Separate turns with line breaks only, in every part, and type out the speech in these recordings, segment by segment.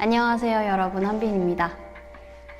안녕하세요, 여러분. 한빈입니다.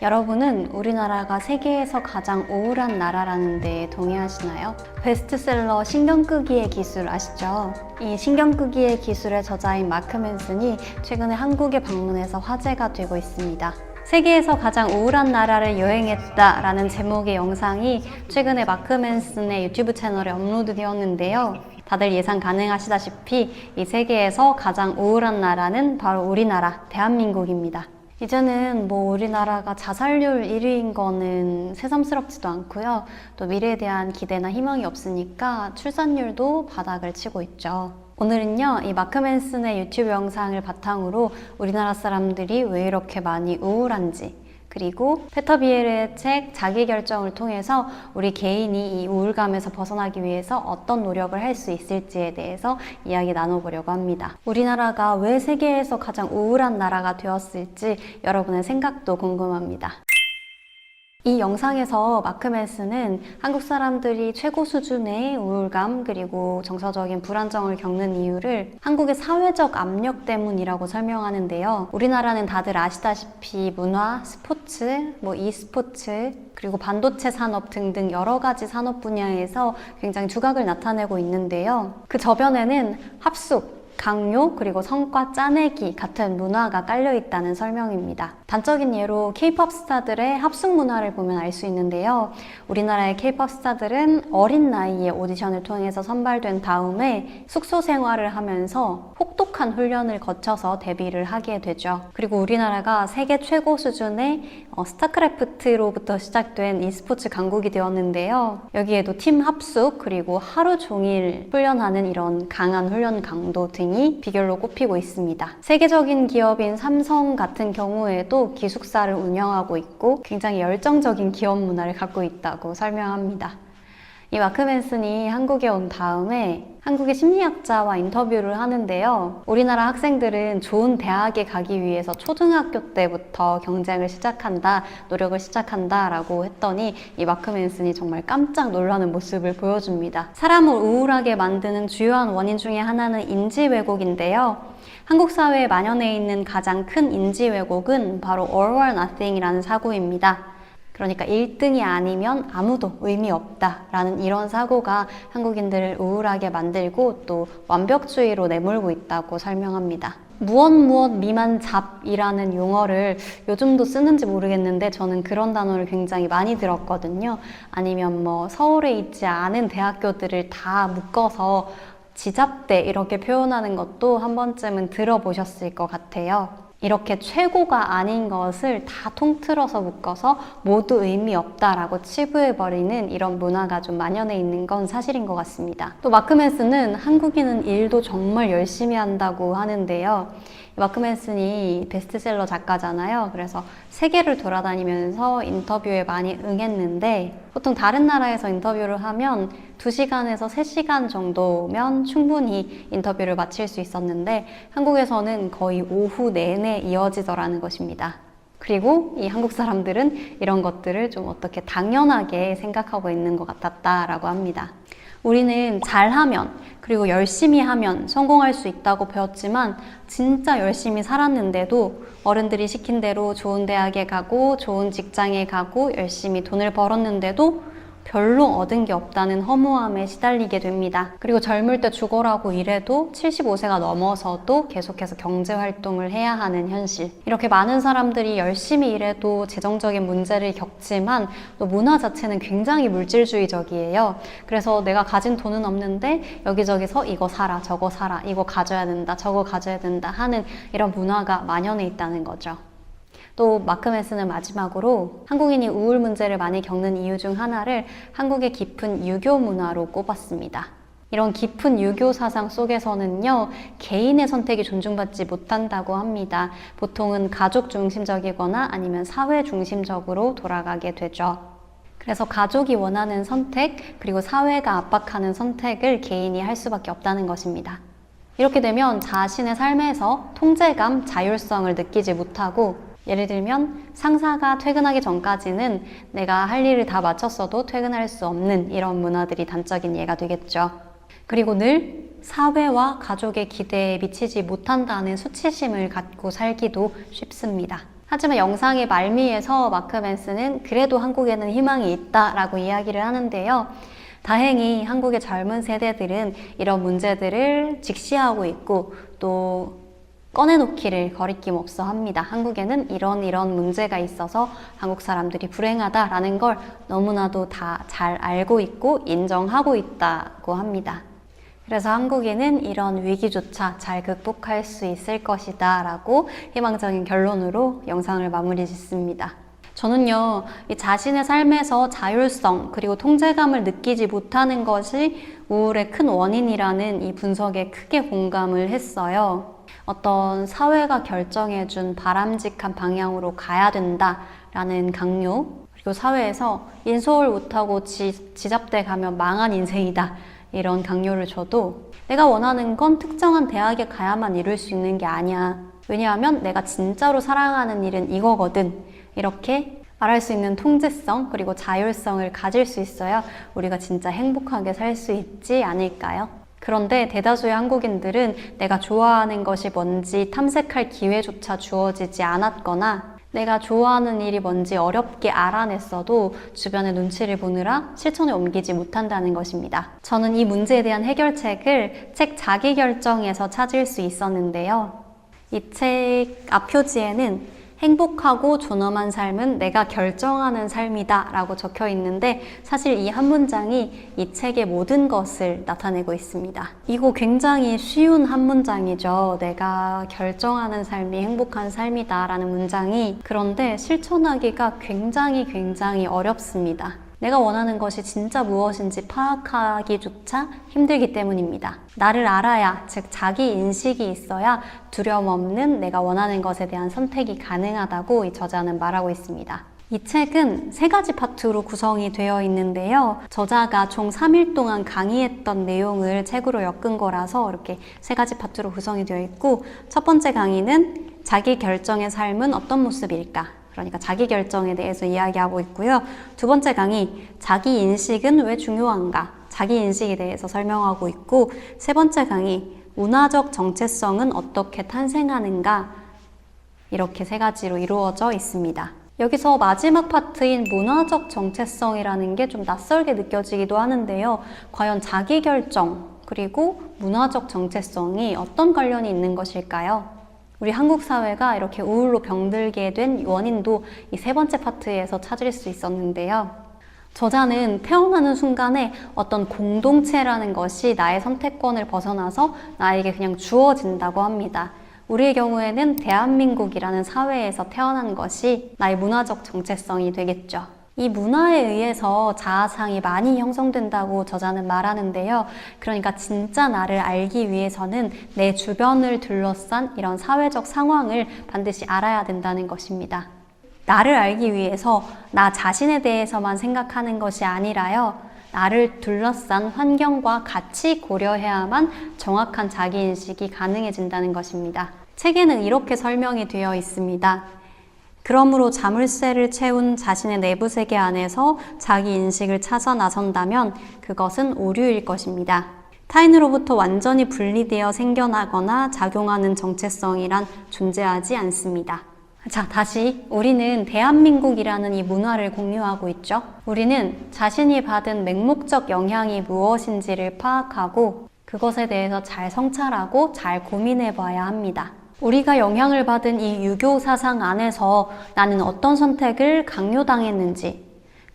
여러분은 우리나라가 세계에서 가장 우울한 나라라는 데 동의하시나요? 베스트셀러 신경 끄기의 기술 아시죠? 이 신경 끄기의 기술의 저자인 마크 맨슨이 최근에 한국에 방문해서 화제가 되고 있습니다. 세계에서 가장 우울한 나라를 여행했다 라는 제목의 영상이 최근에 마크 맨슨의 유튜브 채널에 업로드 되었는데요. 다들 예상 가능하시다시피 이 세계에서 가장 우울한 나라는 바로 우리나라, 대한민국입니다. 이제는 뭐 우리나라가 자살률 1위인 거는 새삼스럽지도 않고요. 또 미래에 대한 기대나 희망이 없으니까 출산율도 바닥을 치고 있죠. 오늘은요, 이 마크 맨슨의 유튜브 영상을 바탕으로 우리나라 사람들이 왜 이렇게 많이 우울한지, 그리고 페터 비엘의 책 자기결정을 통해서 우리 개인이 이 우울감에서 벗어나기 위해서 어떤 노력을 할 수 있을지에 대해서 이야기 나눠보려고 합니다. 우리나라가 왜 세계에서 가장 우울한 나라가 되었을지 여러분의 생각도 궁금합니다. 이 영상에서 마크 맨스는 한국 사람들이 최고 수준의 우울감 그리고 정서적인 불안정을 겪는 이유를 한국의 사회적 압력 때문이라고 설명하는데요. 우리나라는 다들 아시다시피 문화, 스포츠, 뭐 e스포츠 그리고 반도체 산업 등등 여러 가지 산업 분야에서 굉장히 두각을 나타내고 있는데요. 그 저변에는 합숙, 강요 그리고 성과 짜내기 같은 문화가 깔려 있다는 설명입니다. 단적인 예로 K-팝 스타들의 합숙 문화를 보면 알 수 있는데요. 우리나라의 K-팝 스타들은 어린 나이에 오디션을 통해서 선발된 다음에 숙소 생활을 하면서 혹독한 훈련을 거쳐서 데뷔를 하게 되죠. 그리고 우리나라가 세계 최고 수준의 어, 스타크래프트로부터 시작된 e스포츠 강국이 되었는데요. 여기에도 팀 합숙 그리고 하루 종일 훈련하는 이런 강한 훈련 강도 등이 비결로 꼽히고 있습니다. 세계적인 기업인 삼성 같은 경우에도 기숙사를 운영하고 있고 굉장히 열정적인 기업 문화를 갖고 있다고 설명합니다. 이 마크 맨슨이 한국에 온 다음에 한국의 심리학자와 인터뷰를 하는데요. 우리나라 학생들은 좋은 대학에 가기 위해서 초등학교 때부터 경쟁을 시작한다, 노력을 시작한다 라고 했더니 이 마크 맨슨이 정말 깜짝 놀라는 모습을 보여줍니다. 사람을 우울하게 만드는 주요한 원인 중에 하나는 인지 왜곡인데요. 한국 사회에 만연해 있는 가장 큰 인지 왜곡은 바로 all or nothing이라는 사고입니다. 그러니까 1등이 아니면 아무도 의미 없다라는 이런 사고가 한국인들을 우울하게 만들고 또 완벽주의로 내몰고 있다고 설명합니다. 무엇 무엇 미만 잡이라는 용어를 요즘도 쓰는지 모르겠는데 저는 그런 단어를 굉장히 많이 들었거든요. 아니면 뭐 서울에 있지 않은 대학교들을 다 묶어서 지잡대 이렇게 표현하는 것도 한 번쯤은 들어보셨을 것 같아요. 이렇게 최고가 아닌 것을 다 통틀어서 묶어서 모두 의미 없다라고 치부해버리는 이런 문화가 좀 만연해 있는 건 사실인 것 같습니다. 또 마크 맨슨은 한국인은 일도 정말 열심히 한다고 하는데요. 마크 맨슨이 베스트셀러 작가잖아요. 그래서 세계를 돌아다니면서 인터뷰에 많이 응했는데 보통 다른 나라에서 인터뷰를 하면 2시간에서 3시간 정도면 충분히 인터뷰를 마칠 수 있었는데 한국에서는 거의 오후 내내 이어지더라는 것입니다. 그리고 이 한국 사람들은 이런 것들을 좀 어떻게 당연하게 생각하고 있는 것 같았다라고 합니다. 우리는 잘하면 그리고 열심히 하면 성공할 수 있다고 배웠지만 진짜 열심히 살았는데도 어른들이 시킨 대로 좋은 대학에 가고 좋은 직장에 가고 열심히 돈을 벌었는데도 별로 얻은 게 없다는 허무함에 시달리게 됩니다. 그리고 젊을 때 죽어라고 일해도 75세가 넘어서도 계속해서 경제 활동을 해야 하는 현실. 이렇게 많은 사람들이 열심히 일해도 재정적인 문제를 겪지만 또 문화 자체는 굉장히 물질주의적이에요. 그래서 내가 가진 돈은 없는데 여기저기서 이거 사라, 저거 사라, 이거 가져야 된다, 저거 가져야 된다 하는 이런 문화가 만연해 있다는 거죠. 또 마크 맨슨은 마지막으로 한국인이 우울 문제를 많이 겪는 이유 중 하나를 한국의 깊은 유교 문화로 꼽았습니다. 이런 깊은 유교 사상 속에서는요, 개인의 선택이 존중받지 못한다고 합니다. 보통은 가족 중심적이거나 아니면 사회 중심적으로 돌아가게 되죠. 그래서 가족이 원하는 선택, 그리고 사회가 압박하는 선택을 개인이 할 수밖에 없다는 것입니다. 이렇게 되면 자신의 삶에서 통제감, 자율성을 느끼지 못하고 예를 들면 상사가 퇴근하기 전까지는 내가 할 일을 다 마쳤어도 퇴근할 수 없는 이런 문화들이 단적인 예가 되겠죠. 그리고 늘 사회와 가족의 기대에 미치지 못한다는 수치심을 갖고 살기도 쉽습니다. 하지만 영상의 말미에서 마크 맨스는 그래도 한국에는 희망이 있다라고 이야기를 하는데요. 다행히 한국의 젊은 세대들은 이런 문제들을 직시하고 있고 또 꺼내놓기를 거리낌 없어 합니다. 한국에는 이런 이런 문제가 있어서 한국 사람들이 불행하다라는 걸 너무나도 다 잘 알고 있고 인정하고 있다고 합니다. 그래서 한국인은 이런 위기조차 잘 극복할 수 있을 것이다 라고 희망적인 결론으로 영상을 마무리 짓습니다. 저는요, 이 자신의 삶에서 자율성 그리고 통제감을 느끼지 못하는 것이 우울의 큰 원인이라는 이 분석에 크게 공감을 했어요. 어떤 사회가 결정해준 바람직한 방향으로 가야 된다라는 강요, 그리고 사회에서 인서울 못하고 지, 지잡대 가면 망한 인생이다. 이런 강요를 줘도 내가 원하는 건 특정한 대학에 가야만 이룰 수 있는 게 아니야. 왜냐하면 내가 진짜로 사랑하는 일은 이거거든. 이렇게 말할 수 있는 통제성 그리고 자율성을 가질 수 있어야 우리가 진짜 행복하게 살 수 있지 않을까요? 그런데 대다수의 한국인들은 내가 좋아하는 것이 뭔지 탐색할 기회조차 주어지지 않았거나 내가 좋아하는 일이 뭔지 어렵게 알아냈어도 주변의 눈치를 보느라 실천에 옮기지 못한다는 것입니다. 저는 이 문제에 대한 해결책을 책 자기결정에서 찾을 수 있었는데요. 이 책 앞표지에는 행복하고 존엄한 삶은 내가 결정하는 삶이다 라고 적혀 있는데 사실 이 한 문장이 이 책의 모든 것을 나타내고 있습니다. 이거 굉장히 쉬운 한 문장이죠. 내가 결정하는 삶이 행복한 삶이다 라는 문장이 그런데 실천하기가 굉장히 굉장히 어렵습니다. 내가 원하는 것이 진짜 무엇인지 파악하기조차 힘들기 때문입니다. 나를 알아야, 즉, 자기 인식이 있어야 두려움 없는 내가 원하는 것에 대한 선택이 가능하다고 이 저자는 말하고 있습니다. 이 책은 세 가지 파트로 구성이 되어 있는데요. 저자가 총 3일 동안 강의했던 내용을 책으로 엮은 거라서 이렇게 세 가지 파트로 구성이 되어 있고, 첫 번째 강의는 자기 결정의 삶은 어떤 모습일까? 그러니까 자기 결정에 대해서 이야기하고 있고요. 두 번째 강의, 자기 인식은 왜 중요한가? 자기 인식에 대해서 설명하고 있고, 세 번째 강의, 문화적 정체성은 어떻게 탄생하는가? 이렇게 세 가지로 이루어져 있습니다. 여기서 마지막 파트인 문화적 정체성이라는 게 좀 낯설게 느껴지기도 하는데요. 과연 자기 결정, 그리고 문화적 정체성이 어떤 관련이 있는 것일까요? 우리 한국 사회가 이렇게 우울로 병들게 된 원인도 이 세 번째 파트에서 찾을 수 있었는데요. 저자는 태어나는 순간에 어떤 공동체라는 것이 나의 선택권을 벗어나서 나에게 그냥 주어진다고 합니다. 우리의 경우에는 대한민국이라는 사회에서 태어난 것이 나의 문화적 정체성이 되겠죠. 이 문화에 의해서 자아상이 많이 형성된다고 저자는 말하는데요. 그러니까 진짜 나를 알기 위해서는 내 주변을 둘러싼 이런 사회적 상황을 반드시 알아야 된다는 것입니다. 나를 알기 위해서 나 자신에 대해서만 생각하는 것이 아니라요. 나를 둘러싼 환경과 같이 고려해야만 정확한 자기인식이 가능해진다는 것입니다. 책에는 이렇게 설명이 되어 있습니다. 그러므로 자물쇠를 채운 자신의 내부 세계 안에서 자기 인식을 찾아 나선다면 그것은 오류일 것입니다. 타인으로부터 완전히 분리되어 생겨나거나 작용하는 정체성이란 존재하지 않습니다. 자, 다시 우리는 대한민국이라는 이 문화를 공유하고 있죠. 우리는 자신이 받은 맹목적 영향이 무엇인지를 파악하고 그것에 대해서 잘 성찰하고 잘 고민해 봐야 합니다. 우리가 영향을 받은 이 유교 사상 안에서 나는 어떤 선택을 강요당했는지,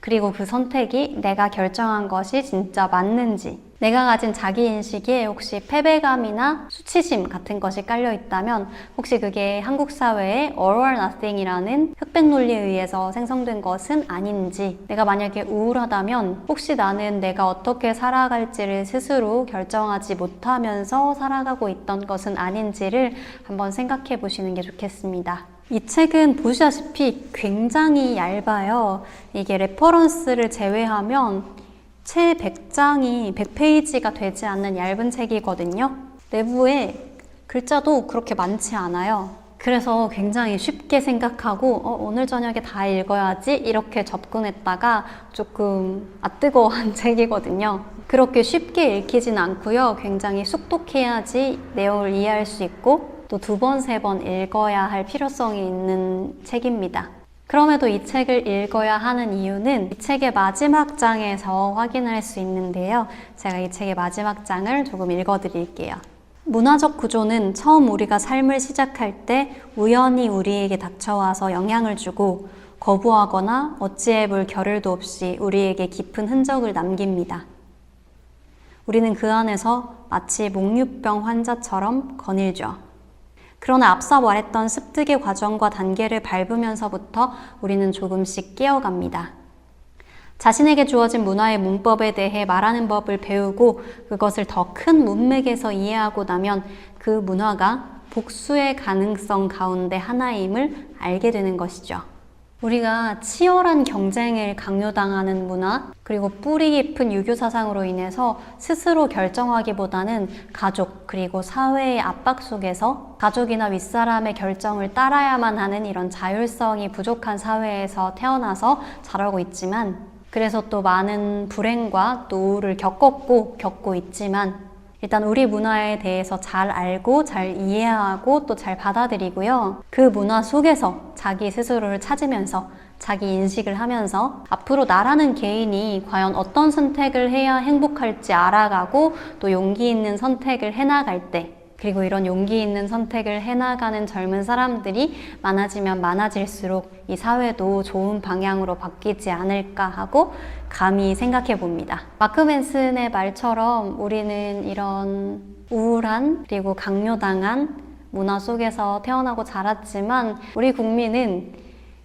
그리고 그 선택이 내가 결정한 것이 진짜 맞는지, 내가 가진 자기 인식에 혹시 패배감이나 수치심 같은 것이 깔려 있다면 혹시 그게 한국 사회의 all or nothing이라는 흑백 논리에 의해서 생성된 것은 아닌지 내가 만약에 우울하다면 혹시 나는 내가 어떻게 살아갈지를 스스로 결정하지 못하면서 살아가고 있던 것은 아닌지를 한번 생각해 보시는 게 좋겠습니다. 이 책은 보시다시피 굉장히 얇아요. 이게 레퍼런스를 제외하면 채 100장이 100페이지가 되지 않는 얇은 책이거든요. 내부에 글자도 그렇게 많지 않아요. 그래서 굉장히 쉽게 생각하고 어, 오늘 저녁에 다 읽어야지 이렇게 접근했다가 조금 아뜨거워한 책이거든요. 그렇게 쉽게 읽히진 않고요. 굉장히 숙독해야지 내용을 이해할 수 있고 또 두 번, 세 번 읽어야 할 필요성이 있는 책입니다. 그럼에도 이 책을 읽어야 하는 이유는 이 책의 마지막 장에서 확인할 수 있는데요. 제가 이 책의 마지막 장을 조금 읽어 드릴게요. 문화적 구조는 처음 우리가 삶을 시작할 때 우연히 우리에게 닥쳐와서 영향을 주고 거부하거나 어찌해 볼 겨를도 없이 우리에게 깊은 흔적을 남깁니다. 우리는 그 안에서 마치 목류병 환자처럼 거닐죠. 그러나 앞서 말했던 습득의 과정과 단계를 밟으면서부터 우리는 조금씩 깨어갑니다. 자신에게 주어진 문화의 문법에 대해 말하는 법을 배우고 그것을 더 큰 문맥에서 이해하고 나면 그 문화가 복수의 가능성 가운데 하나임을 알게 되는 것이죠. 우리가 치열한 경쟁을 강요당하는 문화, 그리고 뿌리 깊은 유교 사상으로 인해서 스스로 결정하기보다는 가족, 그리고 사회의 압박 속에서 가족이나 윗사람의 결정을 따라야만 하는 이런 자율성이 부족한 사회에서 태어나서 자라고 있지만, 그래서 또 많은 불행과 또 우울을 겪었고 겪고 있지만, 일단 우리 문화에 대해서 잘 알고 잘 이해하고 또 잘 받아들이고요. 그 문화 속에서 자기 스스로를 찾으면서 자기 인식을 하면서 앞으로 나라는 개인이 과연 어떤 선택을 해야 행복할지 알아가고 또 용기 있는 선택을 해나갈 때 그리고 이런 용기 있는 선택을 해나가는 젊은 사람들이 많아지면 많아질수록 이 사회도 좋은 방향으로 바뀌지 않을까 하고 감히 생각해 봅니다. 마크 맨슨의 말처럼 우리는 이런 우울한 그리고 강요당한 문화 속에서 태어나고 자랐지만 우리 국민은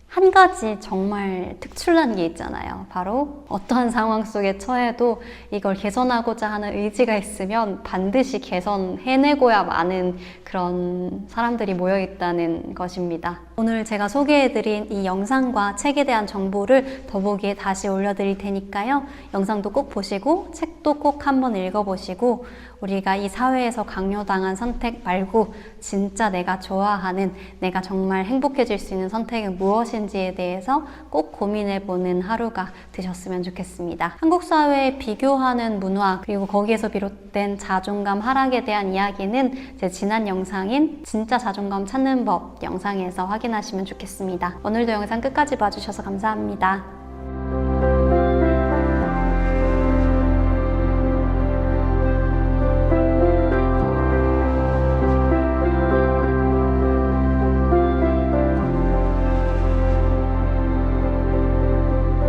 한 가지 정말 특출난 게 있잖아요. 바로 어떠한 상황 속에 처해도 이걸 개선하고자 하는 의지가 있으면 반드시 개선해내고야 마는 그런 사람들이 모여 있다는 것입니다. 오늘 제가 소개해드린 이 영상과 책에 대한 정보를 더보기에 다시 올려드릴 테니까요. 영상도 꼭 보시고 책도 꼭 한번 읽어보시고 우리가 이 사회에서 강요당한 선택 말고 진짜 내가 좋아하는 내가 정말 행복해질 수 있는 선택은 무엇인지에 대해서 꼭 고민해보는 하루가 되셨으면 좋겠습니다. 한국 사회에 비교하는 문화 그리고 거기에서 비롯된 자존감 하락에 대한 이야기는 제 지난 영상인 진짜 자존감 찾는 법 영상에서 확인하시면 좋겠습니다. 오늘도 영상 끝까지 봐주셔서 감사합니다.